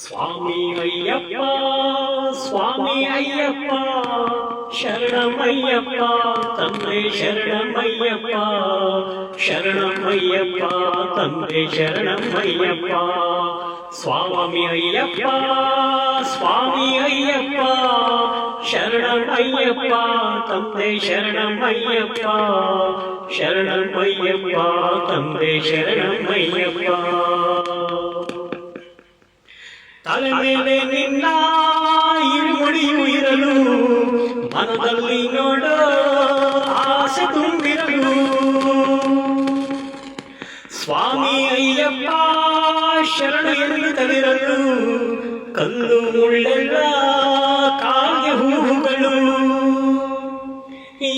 சுவாமி ஐயப்பா சுவாமி ஐயப்பா சரணமையப்பா தந்தை சரணமையப்பா சரணமையப்பா தந்தை சரணமையப்பா. சுவாமி ஐயப்பா சுவாமி ஐயப்பா சரணம் ஐயப்பா தந்தை சரணம் ஐயப்பா சரணம் ஐயப்பா தந்தை சரணம் ஐயப்பா ಮೇಲೆ ನಿನ್ನ ಇರುಮುಡಿಯು ಇರಲು ಮನದಲ್ಲಿ ನೋಡೋ ಆಸೆ ತುಂಬಿರಲು ಸ್ವಾಮಿ ಅಯ್ಯಪ್ಪ ಶರಣು ಎಂದು ತಲಿರಲು ಕಲ್ಲು ಮುಳ್ಳೆಲ್ಲ ಕಾಗೆ ಹೂವುಗಳು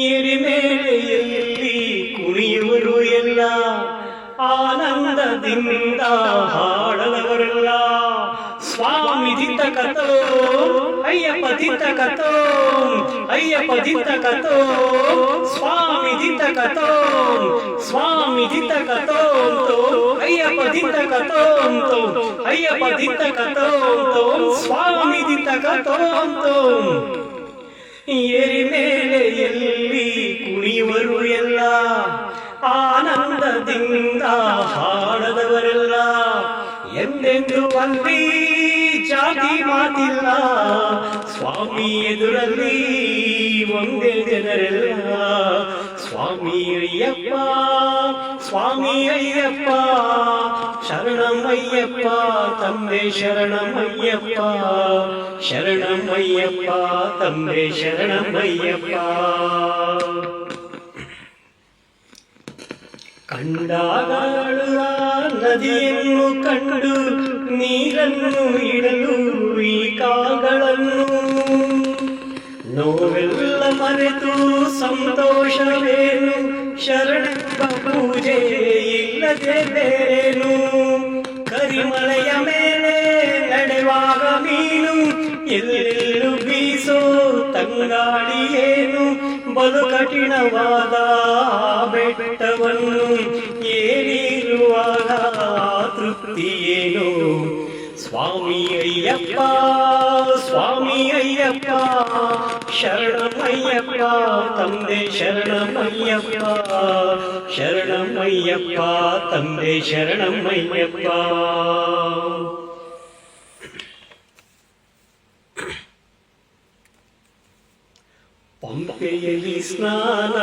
ಏರಿ ಮೇಲೆ ಎಲ್ಲಿ ಕುಣಿಯುವರು ಎಲ್ಲ ಆನಂದದಿಂದ ಅಯ್ಯಪ್ಪ ದಿತ್ತ ಕಥೋ ಅಯ್ಯಪ್ಪ ದಿತ್ತ ಕಥೋ ಸ್ವಾಮಿ ದಿತ್ತ ಕಥೋ ಏರಿ ಮೇಲೆ ಎಲ್ಲಿ ಕುಣಿಯುವರು ಎಲ್ಲ ಆನಂದದಿಂದ ಹಾಡದವರೆಲ್ಲ ಎಂದೆಂದು ಅಲ್ಲಿ ಜಾತಿ ಮಾತಿಲ್ಲ. ಸ್ವಾಮಿ ಎದುರಲ್ಲಿ ಒಂದೇ ಜನರೆಲ್ಲ. ಸ್ವಾಮಿ ಅಯ್ಯಪ್ಪ ಸ್ವಾಮಿ ಅಯ್ಯಪ್ಪ, ಶರಣಮಯ್ಯಪ್ಪ, ತಂದೆ ಶರಣಮಯ್ಯಪ್ಪ ಶರಣಮಯ್ಯಪ್ಪ, ತಂದೆ ಶರಣಮಯ್ಯಪ್ಪ. ಕಂಡಾಗಳ ನದಿಯನ್ನು ಕಂಡು ನೀರನ್ನು ಇಡಲು ಈ ಕಾಗಳನ್ನು ನೋವೆಲ್ಲ ಮರೆತು ಸಂತೋಷವೇನು ಶರಣ ಪೂಜೆ ಇಲ್ಲದೆ ಬೇರೇನು ಕರಿಮಲೆಯ ಮೇಲೆ ನಡೆವಾಗ ಮೀನು ಎಲ್ಲೆಲ್ಲೂ ಬೀಸೋ ತಂಗಾಳಿಯೇನು ಬಲು ಕಠಿಣವಾದ ಆ ಬೆಟ್ಟವನ್ನು స్వామి అయ్యప్ప స్వామి అయ్యప్ప శరణమయ్యప్ప తందే శరణమయ్యప్ప శరణమయ్యప్ప తందే శరణమయ్యప్ప. పంపేయలి స్నాన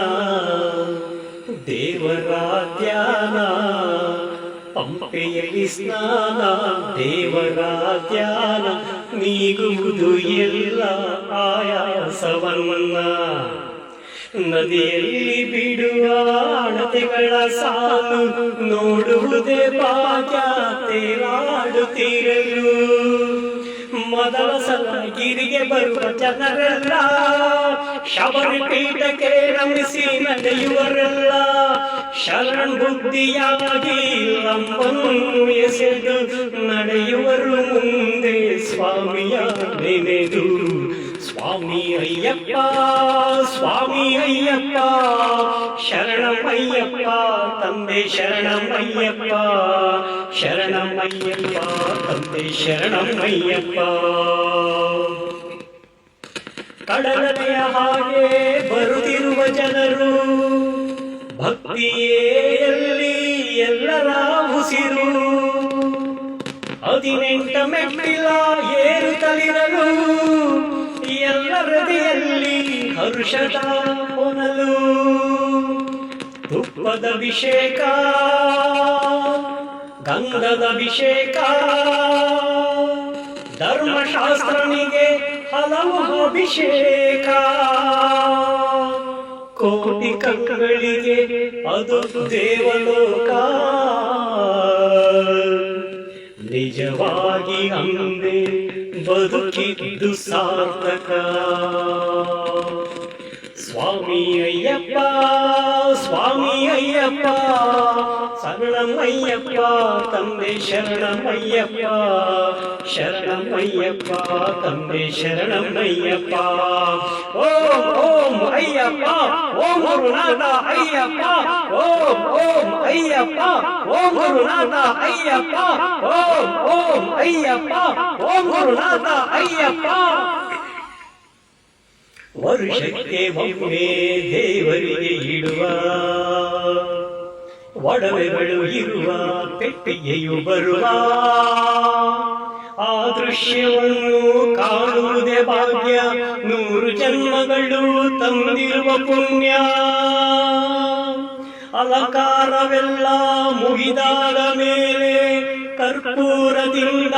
దేవరాధ్యానా ಪಂಪೆಯಲ್ಲಿ ಸ್ನಾನ ದೇವರ ಧ್ಯಾನ ನೀಗುವುದು ಎಲ್ಲ ಆಯಾಸವನ್ನ. ನದಿಯಲ್ಲಿ ಬಿಡುವ ಅಣತೆಗಳ ಸಾಲು ನೋಡುವುದೇ ಭಾಗ್ಯ ತೇಲಾಡುತ್ತಿರಲು. ಮೊದಲ ಸಲ ಗಿರಿಗೆ ಬರುವ ಜನರೆಲ್ಲ ಶಬರಿ ಪೀಠಕ್ಕೆ ನಮಿಸಿ ನಡೆಯುವರೆಲ್ಲ ಶರಣ ಬುದ್ಧಿಯಾಗಿ ಲಂಬನ್ನು ಎಸೆದು ನಡೆಯುವರು ಮುಂದೆ ಸ್ವಾಮಿಯ ನೆನೆದು. ಸ್ವಾಮಿ ಅಯ್ಯಪ್ಪ ಸ್ವಾಮಿ ಅಯ್ಯಪ್ಪ, ಶರಣಮಯ್ಯಪ್ಪ ತಂದೆ ಶರಣಮಯ್ಯಪ್ಪ ಶರಣಮಯ್ಯಪ್ಪ ತಂದೆ ಶರಣಮಯ್ಯಪ್ಪ ಕಡಲೆಯ ಹಾಗೆ ಬರುತ್ತಿರುವ ಜನರು ಭಕ್ತಿಯಲ್ಲಿ ಎಲ್ಲರ ಉಸಿರು. ಹದಿನೆಂಟ ಮೆಟ್ಟಿಲ ಏರುತ್ತಲಿರಲು ಎಲ್ಲರದಿಯಲ್ಲಿ ಹರುಷದ ಹೊನಲು. ತುಪ್ಪದ ಗಂಗದ ಗಂಧದ ಅಭಿಷೇಕ. ಧರ್ಮಶಾಸ್ತ್ರನಿಗೆ ಹಲವು ಅಭಿಷೇಕ. ಕೋಟಿ ಕಂಗಳಿಗೆ ಅದು ದೇವಲೋಕ. ನಿಜವಾಗಿ ಅಂದೆ ಬದುಕಿದ್ದು ಸಾರ್ಥಕ. சுவாமி ஐயப்பா சுவாமி ஐயப்பா சரணம் ஐயப்பா தம்பி சரணம் ஐயப்பா சரணம் ஐயப்பா தம்பி சரணம் ஐயப்பா. ஓம் ஓம் ஐயப்பா ஓம் குருநாதா ஐயப்பா ஓம் ஓம் ஐயப்பா ஓம் குருநாதா ஐயப்பா ஓம் ஓம் ஐயப்பா ஓம் குருநாதா ஐயப்பா. ವರುಷಕ್ಕೆ ಒಮ್ಮೆ ದೇವರಿಗೆ ಇಡುವ. ಒಡವೆಗಳು ಇರುವ, ಪೆಟ್ಟಿಗೆಯು ಬರುವ. ಆ ದೃಶ್ಯವನ್ನು ಕಾಣುವುದೇ ಭಾಗ್ಯ. ನೂರು ಜನ್ಮಗಳು ತಂದಿರುವ ಪುಣ್ಯ. ಅಲಂಕಾರವೆಲ್ಲ ಮುಗಿದಾದ ಮೇಲೆ ಕರ್ಪೂರದಿಂದ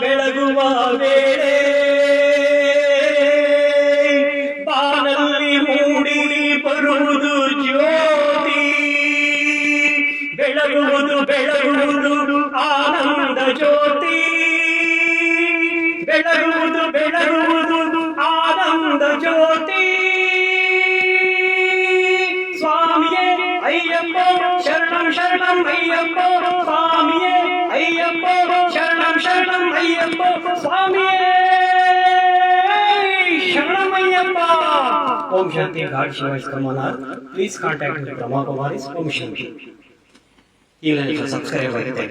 ಬೆಳಗುವ ವೇಳೆ ಬೆಳಗುವುದು ಬೆಳಗುವುದು ಆನಂದ ಜ್ಯೋತಿ ಬೆಳಗುವುದು ಬೆಳಗುವುದು ಆನಂದ ಜ್ಯೋತಿ ಸ್ವಾಮಿಯೇ ಅಯ್ಯಪ್ಪ ಶರಣಂ ಶರಣಂ ಅಯ್ಯಪ್ಪ ಸ್ವಾಮಿಯೇ ಅಯ್ಯಪ್ಪ ಶರಣಂ ಶರಣಂ ಅಯ್ಯಪ್ಪ ಸ್ವಾಮಿಯೇ ಶರಣಂ ಅಯ್ಯಪ್ಪ ಓಂ ಶಾಂತಿ god ಶಿವಾಯ್ಸ್ ಕಮನಾರ್ please contact Rama Kumaris Om Shanti ಈಗಲೇ ಸಬ್ಸ್ಕ್ರೈಬ್ ಆಗಿದೆ